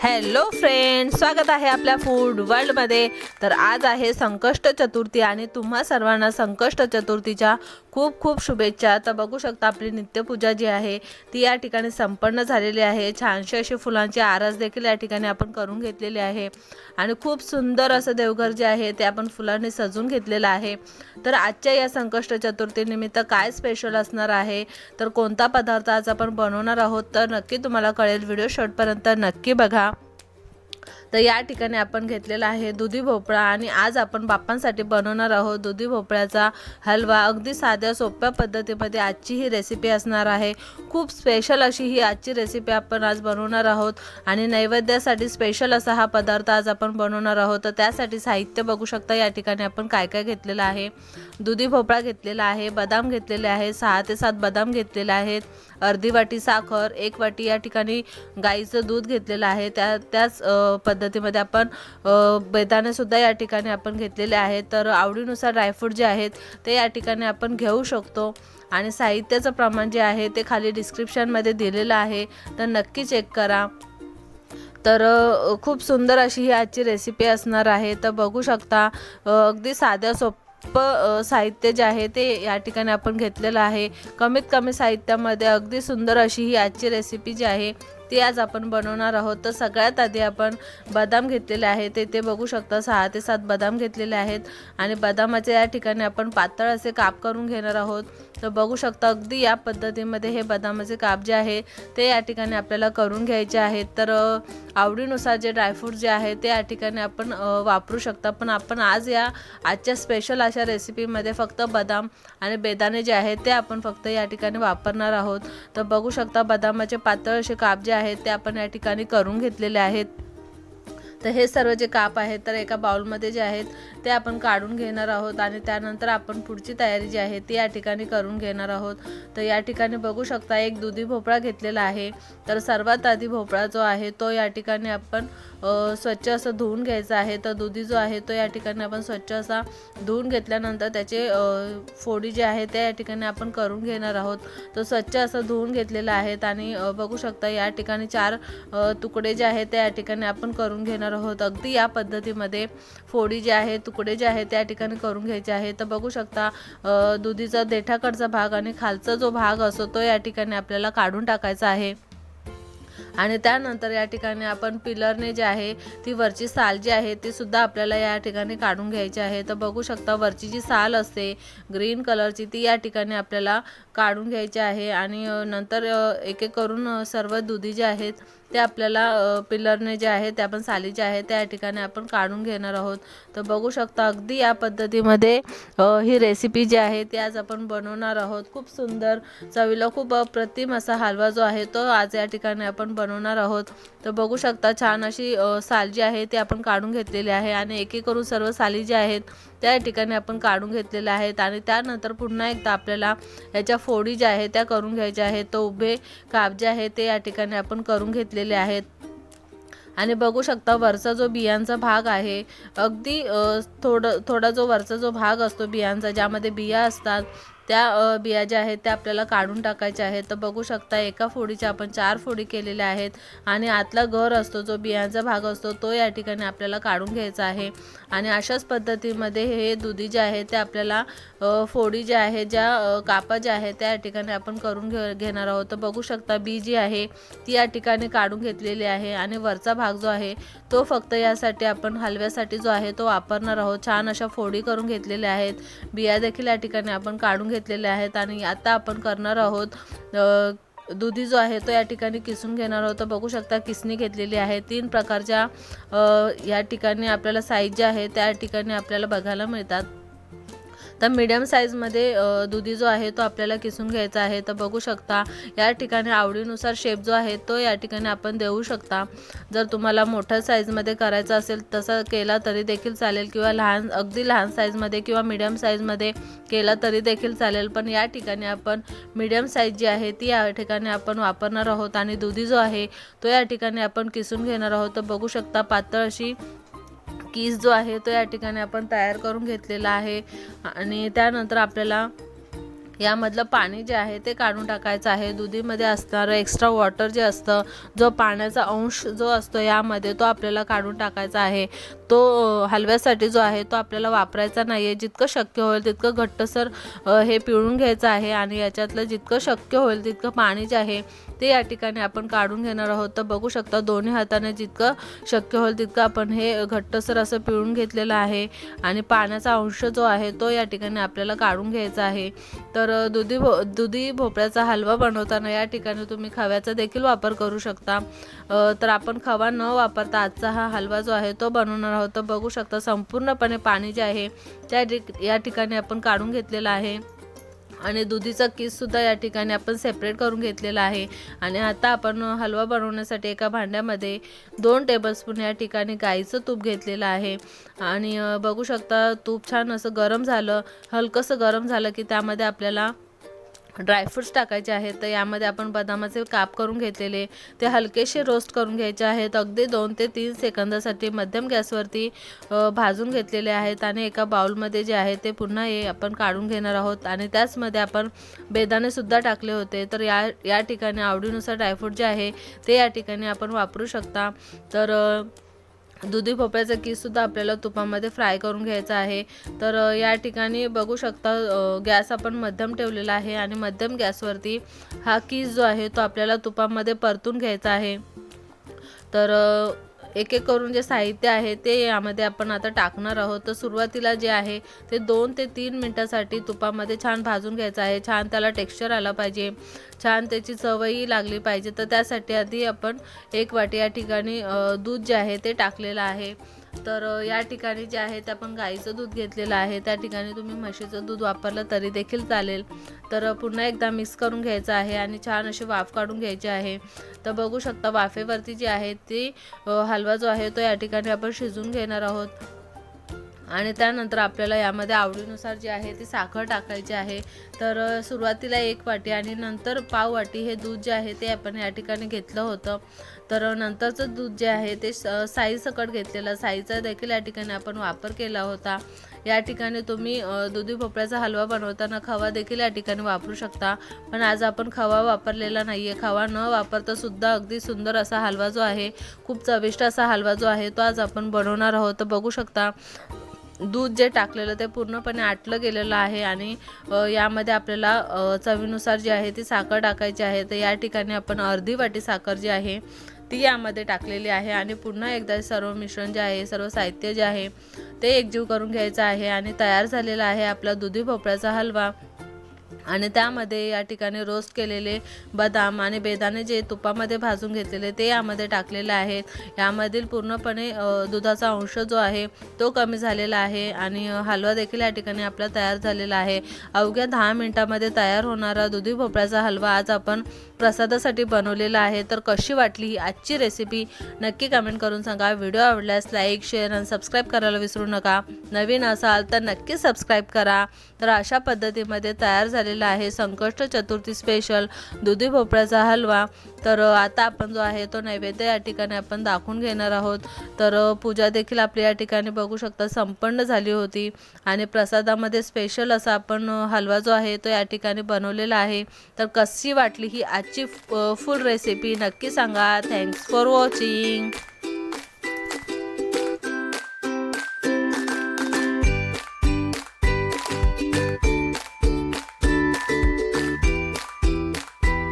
Hello friend स्वागत आहे आपल्या फूड वर्ल्डमध्ये तर आज आहे संकष्ट चतुर्थी आणि तुम्हा सर्वांना संकष्ट चतुर्थीच्या खूप खूप शुभेच्छा. तर बघू शकता आपली नित्यपूजा जी आहे ती या ठिकाणी संपन्न झालेली आहे. छानशी अशी फुलांची आरास देखील या ठिकाणी आपण करून घेतलेली आहे. आणि खूप सुंदर असं देवघर जे आहे ते आपण फुलांनी सजून घेतलेलं आहे. तर आजच्या या संकष्ट चतुर्थीनिमित्त काय स्पेशल असणार आहे? तर कोणता पदार्थ आज आपण बनवणार आहोत? तर नक्की तुम्हाला कळेल. व्हिडिओ शॉर्टपर्यंत नक्की बघा. तर या ठिकाणी आपण घेतलेला आहे दुधी भोपळा आणि आज आपण बाप्पांसाठी बनवणार आहोत दुधी भोपळ्याचा हलवा. अगदी साध्या सोप्या पद्धतीमध्ये आजची ही रेसिपी असणार आहे. खूप स्पेशल अशी ही आजची रेसिपी आपण आज बनवणार आहोत आणि नैवेद्यासाठी स्पेशल असा हा पदार्थ आज आपण बनवणार आहोत. तर त्यासाठी साहित्य बघू शकता या ठिकाणी आपण काय काय घेतलेलं आहे. दुधी भोपळा घेतलेला आहे बदाम घेतलेले आहे सहा ते सात बदाम घेतलेले आहेत अर्धी वाटी साखर एक वाटी या ठिकाणी गाईचं दूध घेतलेलं आहे. त्या त्याच पद पद्धतीमध्ये आपण बेदाणेसुद्धा या ठिकाणी आपण घेतलेले आहेत. तर आवडीनुसार ड्रायफ्रूट जे आहेत ते या ठिकाणी आपण घेऊ शकतो. आणि साहित्याचं प्रमाण जे आहे ते खाली डिस्क्रिप्शनमध्ये दिलेलं आहे. तर नक्की चेक करा. तर खूप सुंदर अशी ही आजची रेसिपी असणार आहे. तर बघू शकता अगदी साध्या सोप साहित्य जे आहे ते या ठिकाणी आपण घेतलेलं आहे. कमीत कमी साहित्यामध्ये अगदी सुंदर अशी ही आजची रेसिपी जी आहे ती आज आपण बनवणार आहोत. तर सगळ्यात आधी आपण बदाम घेतलेले आहेत. ते ते बघू शकता सहा ते सात बदाम घेतलेले आहेत. आणि बदामाचे या ठिकाणी आपण पातळ असे काप करून घेणार आहोत. तर बघू शकता अगदी या पद्धतीमध्ये हे बदामाचे काप जे आहे ते या ठिकाणी आपल्याला करून घ्यायचे आहेत. तर आवडीनुसार जे ड्रायफ्रूट जे आहे ते या ठिकाणी आपण वापरू शकता. पण आपण आज या आजच्या स्पेशल अशा रेसिपीमध्ये फक्त बदाम आणि बेदाणे जे आहेत ते आपण फक्त या ठिकाणी वापरणार आहोत. तर बघू शकता बदामाचे पातळ असे काप जे आहेत ते आपण या ठिकाणी करून घेतलेले आहेत. तर हे सर्व जे काप आहेत तर एका बाउलमध्ये जे आहेत ते आपण काढून घेणार आहोत आणि त्यानंतर आपण पुढची तयारी जी आहे ती या ठिकाणी करून घेणार आहोत. तर या ठिकाणी बघू शकता एक दुधी भोपळा घेतलेला आहे. तर सर्वात आधी भोपळा जो आहे तो या ठिकाणी आपण स्वच्छ असं धुवून घ्यायचा आहे. तर दुधी जो आहे तो या ठिकाणी आपण स्वच्छ असा धुवून घेतल्यानंतर त्याचे फोडी जे आहे ते या ठिकाणी आपण करून घेणार आहोत. तो स्वच्छ असं धुवून घेतलेला आहेत आणि बघू शकता या ठिकाणी चार तुकडे जे आहेत ते या ठिकाणी आपण करून घेणार आहोत. अगदी या पद्धतीमध्ये फोडी जे आहे तुकडे जे आहेत त्या ठिकाणी करून घ्यायचे आहे. तर बघू शकता दुधीचा देठाकडचा भाग आणि खालचा जो भाग असतो तो या ठिकाणी आपल्याला काढून टाकायचा आहे. आणि त्यानंतर या ठिकाणी आपण पिलरने जे आहे ती वरची साल जी आहे ती सुद्धा आपल्याला या ठिकाणी काढून घ्यायची आहे. तर बघू शकता वरची जी साल असते ग्रीन कलरची ती या ठिकाणी आपल्याला काढून घ्यायची आहे. आणि नंतर एक एक करून सर्व दुधी जे आहेत ते आपल्याला पिलरने जे आहे ते आपण साली जे आहे त्या ठिकाणी आपण काढून घेणार आहोत. तर बघू शकता अगदी या पद्धतीमध्ये ही रेसिपी जी आहे ती आज आपण बनवणार आहोत. खूप सुंदर चवीला खूप अप्रतिम असा हलवा जो आहे तो आज या ठिकाणी आपण बनवणार आहोत. तर बघू शकता छान अशी साल जी आहे ती आपण काढून घेतलेली आहे आणि एक एक करून सर्व साली जी आहेत त्या ठिकाणी आपण काढून घेतलेल्या आहेत आणि त्यानंतर पुन्हा एकदा आपल्याला याच्या फोडी ज्या आहेत त्या करून घ्यायच्या आहेत. तो उभे काप जे आहे ते या ठिकाणी आपण करून घेतलेले आहेत. आणि बघू शकता वरचा जो बियांचा भाग आहे अगदी थोडं थोडा जो वरचा जो भाग असतो बियांचा ज्यामध्ये बिया असतात त्या बिया ज्या आहेत त्या आपल्याला काढून टाकायच्या आहेत. तर बघू शकता एका फोडीच्या आपण चार फोडी केलेल्या आहेत आणि आतला घर असतो जो बियांचा भाग असतो तो या ठिकाणी आपल्याला काढून घ्यायचा आहे. आणि अशाच पद्धतीमध्ये हे दुधी जे आहे ते आपल्याला फोडी ज्या आहे ज्या कापा ज्या आहेत त्या या ठिकाणी आपण करून घे घेणार आहोत. तर बघू शकता बी जी आहे ती या ठिकाणी काढून घेतलेली आहे आणि वरचा भाग जो आहे तो फक्त यासाठी आपण हलव्यासाठी जो आहे तो वापरणार आहोत. छान अशा फोडी करून घेतलेल्या आहेत. बिया देखील या ठिकाणी आपण काढून घे घेतलेले आहेत आणि आता आपण करणार आहोत दुधी जो आहे तो या ठिकाणी किसून घेणार आहोत. बघू शकता किसणी घेतलेली आहे. तीन प्रकारच्या अ, या ठिकाणी आपल्याला साईज ज्या आहे त्या ठिकाणी आपल्याला बघायला मिळतात. तर मीडियम साईजमध्ये दुधी जो आहे तो आपल्याला किसून घ्यायचा आहे. तर बघू शकता या ठिकाणी आवडीनुसार शेप जो आहे तो या ठिकाणी आपण देऊ शकता. जर तुम्हाला मोठ्या साईजमध्ये करायचा असेल तसा केला तरी देखील चालेल किंवा लहान अगदी लहान साईजमध्ये किंवा मीडियम साईजमध्ये केला तरी देखील चालेल. पण या ठिकाणी आपण मीडियम साईज जी आहे ती या ठिकाणी आपण वापरणार आहोत. आणि दुधी जो आहे तो या ठिकाणी आपण किसून घेणार आहोत. तर बघू शकता पातळ अशी कीस जो आहे तो या ठिकाणी आपण तयार करून घेतलेला आहे. आणि त्यानंतर आपल्याला यामधलं पाणी जे आहे ते काढून टाकायचं आहे. दुधीमध्ये असणारं एक्स्ट्रा वॉटर जे असतं जो पाण्याचा अंश जो असतो यामध्ये तो आपल्याला काढून टाकायचा आहे. तो हलव्यासाठी जो आहे तो आपल्याला वापरायचा नाही आहे जितकं शक्य होईल तितकं घट्टसर हे पिळून घ्यायचं आहे. आणि याच्यातलं जितकं शक्य होईल तितकं पाणी जे आहे ते या ठिकाणी आपण काढून घेणार आहोत. तर बघू शकता दोन्ही हाताने जितकं शक्य होईल तितकं आपण हे घट्टसर असं पिळून घेतलेलं आहे. आणि पाण्याचा अंश जो आहे तो या ठिकाणी आपल्याला काढून घ्यायचा आहे. तर दुधी भो दुधी भोपळ्याचा हलवा बनवताना या ठिकाणी तुम्ही खव्याचा देखील वापर करू शकता. तर आपण खवा न वापरता आजचा हा हलवा जो आहे तो बनवणार आहोत. तर बघू शकता संपूर्णपणे पाणी जे आहे त्या ठिक- या ठिकाणी आपण काढून घेतलेलं आहे. आणि दुधीचा किससुद्धा या ठिकाणी आपण सेपरेट करून घेतलेला आहे. आणि आता आपण हलवा बनवण्यासाठी एका भांड्यामध्ये दोन टेबलस्पून या ठिकाणी गाईचं तूप घेतलेलं आहे. आणि बघू शकता तूप छान असं गरम झालं हलकंसं गरम झालं की त्यामध्ये आपल्याला ड्रायफ्रुट्स टाकायचे आहेत तर यामध्ये आपण बदामाचे काप करून घेतलेले ते हलकेसे रोस्ट करून घ्यायचे आहेत. अगदी दोन ते तीन सेकंदासाठी मध्यम गॅसवरती भाजून घेतलेले आहेत आणि एका बाउलमध्ये जे आहे ते पुन्हा हे आपण काढून घेणार आहोत. आणि त्याचमध्ये आपण बेदानेसुद्धा टाकले होते. तर या या ठिकाणी आवडीनुसार ड्रायफ्रूट जे आहे ते या ठिकाणी आपण वापरू शकता. तर दुधी भोपळ्याचा किससुद्धा आपल्याला तुपामध्ये फ्राय करून घ्यायचा आहे. तर या ठिकाणी बघू शकता गॅस आपण मध्यम ठेवलेला आहे आणि मध्यम गॅसवरती हा किस जो आहे तो आपल्याला तुपामध्ये परतून घ्यायचा आहे. तर एक एक करून जे साहित्य आहे ते यामध्ये आपण आता टाकणार आहोत. तर सुरुवातीला जे आहे ते दोन ते तीन मिनटासाठी तुपामध्ये छान भाजून घ्यायचं आहे. छान त्याला टेक्स्चर आलं पाहिजे. छान त्याची चवही लागली पाहिजे. तर त्यासाठी आधी आपण एक वाटी या ठिकाणी दूध जे आहे ते टाकलेलं आहे. तर या ठिकाणी जे आहे ते आपण गाईचं दूध घेतलेलं आहे. त्या ठिकाणी तुम्ही म्हशीचं दूध वापरलं तरी देखील चालेल. तर पुन्हा एकदा मिक्स करून घ्यायचं आहे आणि छान अशी वाफ काढून घ्यायची आहे. तर बघू शकता वाफेवरती जी आहे ती हलवा जो आहे तो या ठिकाणी आपण शिजून घेणार आहोत. आणि त्यानंतर आपल्याला यामध्ये आवडीनुसार जी आहे ती साखर टाकायची आहे. तर सुरुवातीला एक वाटी आणि नंतर पाव वाटी हे दूध जे आहे ते आपण या ठिकाणी घेतलं होतं. तर नंतरचं दूध जे आहे ते स- घेतलेलं साईचा देखील या ठिकाणी आपण वापर केला होता. या ठिकाणी तुम्ही दुधी भोपळ्याचा हलवा बनवताना खवा देखील या ठिकाणी वापरू शकता. पण आज आपण खवा वापरलेला नाही आहे खवा न वापरता सुद्धा अगदी सुंदर असा हलवा जो आहे खूप चविष्ट असा हलवा जो आहे तो आज आपण बनवणार आहोत. तर बघू शकता दूध जे टाकलेलं ते पूर्णपणे आटलं गेलेलं आहे आणि यामध्ये आपल्याला चवीनुसार जी आहे ती साखर टाकायची आहे. तर या ठिकाणी आपण अर्धी वाटी साखर जी आहे ती यामध्ये टाकलेली आहे आणि पुन्हा एकदा सर्व मिश्रण जे आहे सर्व साहित्य जे आहे ते एकजीव करून घ्यायचं आहे आणि तयार झालेला आहे आपला दुधी भोपळ्याचा हलवा. आणि त्यामध्ये या ठिकाणी रोस्ट केलेले बदाम आणि बेदाणे जे तुपामध्ये भाजून घेतलेले ते यामध्ये टाकलेले आहेत. यामधील पूर्णपणे दुधाचा अंश जो आहे तो कमी झालेला आहे आणि हलवा देखील या ठिकाणी आपला तयार झालेला आहे. अवघ्या दहा मिनिटामध्ये तयार होणारा दुधी भोपळ्याचा हलवा आज आपण प्रसादासाठी बनवलेला आहे. तर कशी वाटली ही आजची रेसिपी नक्की कमेंट करून सांगा. व्हिडिओ आवडल्यास लाईक शेअर आणि सबस्क्राईब करायला विसरू नका. नवीन असाल तर नक्की सबस्क्राईब करा. तर अशा पद्धतीमध्ये तयार झालेले आहे. संकष्ट चतुर्थी स्पेशल दुधी भोपळ्याचा हलवा. तर आता आपण जो आहे तो नैवेद्य या ठिकाणी आपण दाखवून घेणार आहोत. तर पूजा देखील आपली या ठिकाणी बघू शकता संपन्न झाली होती. आणि प्रसादामध्ये स्पेशल असा आपण हलवा जो आहे तो या ठिकाणी बनवलेला आहे. तर कशी वाटली ही आजची फुल रेसिपी नक्की सांगा. Thanks for watching